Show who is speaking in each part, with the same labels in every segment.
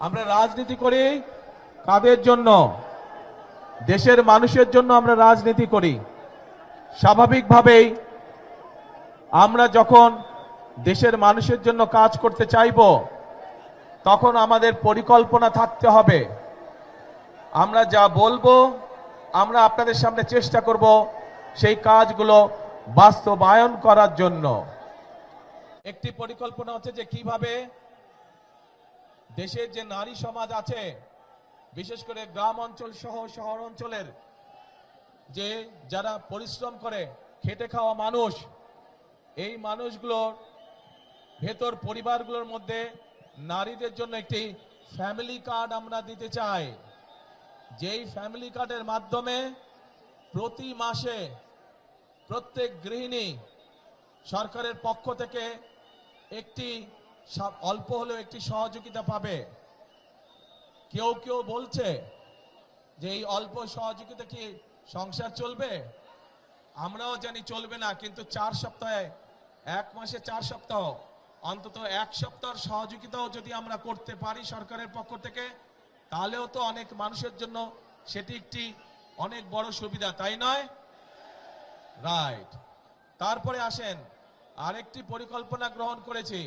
Speaker 1: আমরা রাজনীতি করি কাদের জন্য? দেশের মানুষের জন্য আমরা রাজনীতি করি। স্বাভাবিকভাবেই আমরা যখন দেশের মানুষের জন্য কাজ করতে চাইব, তখন আমাদের পরিকল্পনা থাকতে হবে। আমরা যা বলব, আমরা আপনাদের সামনে চেষ্টা করব সেই কাজগুলো বাস্তবায়ন করার জন্য। একটি পরিকল্পনা হচ্ছে যে কীভাবে দেশের যে নারী সমাজ আছে, বিশেষ করে গ্রাম অঞ্চল সহ শহর অঞ্চলের, যে যারা পরিশ্রম করে, খেটে খাওয়া মানুষ, এই মানুষগুলোর ভেতর পরিবারগুলোর মধ্যে নারীদের জন্য একটি ফ্যামিলি কার্ড আমরা দিতে চাই। যেই ফ্যামিলি কার্ডের মাধ্যমে প্রতি মাসে প্রত্যেক গৃহিণী সরকারের পক্ষ থেকে একটি অল্প হলেও একটি সহযোগিতা পাবে। কেউ কেউ বলছে যে এই অল্প সহযোগিতা কি সংসার চলবে? আমরাও জানি চলবে না, কিন্তু চার সপ্তাহে, এক মাসে চার সপ্তাহ, অন্তত এক সপ্তাহের সহযোগিতাও যদি আমরা করতে পারি সরকারের পক্ষ থেকে, তাহলেও তো অনেক মানুষের জন্য সেটি একটি অনেক বড় সুবিধা, তাই নয়? রাইট তারপরে আসেন, আরেকটি পরিকল্পনা গ্রহণ করেছি।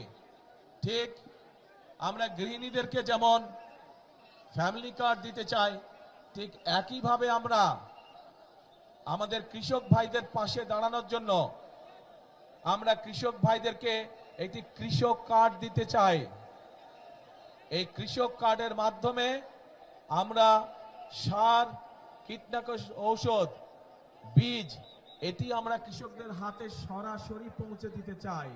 Speaker 1: ঠিক, আমরা গৃহিণীদেরকে যেমন ফ্যামিলি কার্ড দিতে চাই, ঠিক একইভাবে আমরা আমাদের কৃষক ভাইদের পাশে দাঁড়ানোর জন্য আমরা কৃষক ভাইদেরকে একটি কৃষক কার্ড দিতে চাই। এই কৃষক কার্ডের মাধ্যমে আমরা সার, কীটনাশক ঔষধ, বীজ, এটি আমরা কৃষকদের হাতে সরাসরি পৌঁছে দিতে চাই।